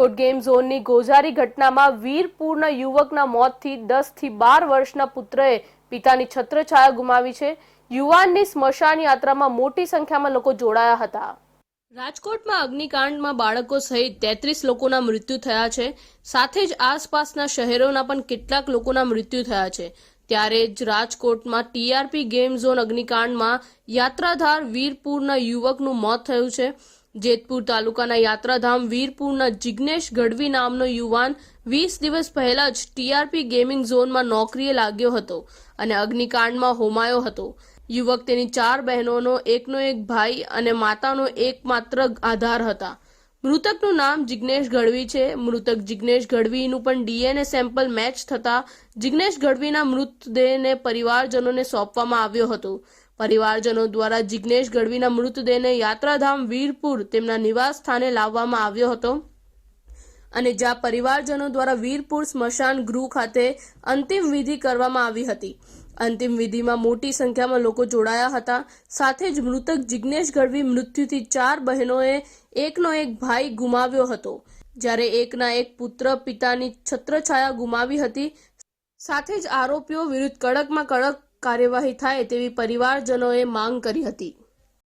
Rajkot game ઝોનની ગોઝારી ઘટનામાં વીરપુરના યુવકના મોતથી દસથી બાર વર્ષના પુત્રએ પિતાની છત્રછાયા ગુમાવી છે. યુવાનની સ્મશાન યાત્રામાં મોટી સંખ્યામાં લોકો જોડાયા હતા. રાજકોટમાં અગ્નિકાંડમાં બાળકો સહિત તેત્રીસ લોકોના મૃત્યુ થયા છે. સાથે જ આસપાસના શહેરોના પણ કેટલાક લોકોના મૃત્યુ થયા છે. ત્યારે જ રાજકોટમાં ટીઆરપી ગેમ ઝોન અગ્નિકાંડમાં યાત્રાધાર વીરપુરના યુવકનું મોત થયું છે. જેતપુર તાલુકાના યાત્રાધામ વીરપુરના જિગ્નેશ ગઢવી નામનો યુવાન વીસ દિવસ પહેલા જ ટીઆરપી ગેમિંગ ઝોનમાં નોકરીએ લાગ્યો હતો અને અગ્નિકાંડમાં હોમાયો હતો. યુવક તેની ચાર બહેનોનો, એકનો એક ભાઈ અને માતાનો એકમાત્ર આધાર હતા. મૃતકનું નામ જિગ્નેશ ગઢવી છે. મૃતક જિગ્નેશ ગઢવીનું પણ ડીએનએ સેમ્પલ મેચ થતા જિગ્નેશ ગઢવીના મૃતદેહને પરિવારજનોને સોંપવામાં આવ્યો હતો. પરિવારજનો દ્વારા જિગ્નેશ ગઢવીના મૃતદેહને યાત્રાધામ વીરપુર તેમના નિવાસ સ્થાને લાવવામાં આવ્યો હતો. અને જ્યાં પરિવારજનો દ્વારા વીરપુર સ્મશાન ગૃહ ખાતે અંતિમ વિધિ કરવામાં આવી હતી. અંતિમ વિધિમાં મોટી સંખ્યામાં લોકો જોડાયા હતા. સાથે જ મૃતક જિજ્ઞેશ ગઢવી મૃત્યુથી ચાર બહેનોએ એકનો એક ભાઈ ગુમાવ્યો હતો. જ્યારે એકના એક પુત્ર પિતાની છત્રછાયા ગુમાવી હતી. સાથે જ આરોપીઓ વિરુદ્ધ કડકમાં કડક કાર્યવાહી થાય તેવી પરિવારજનોએ માંગ કરી હતી.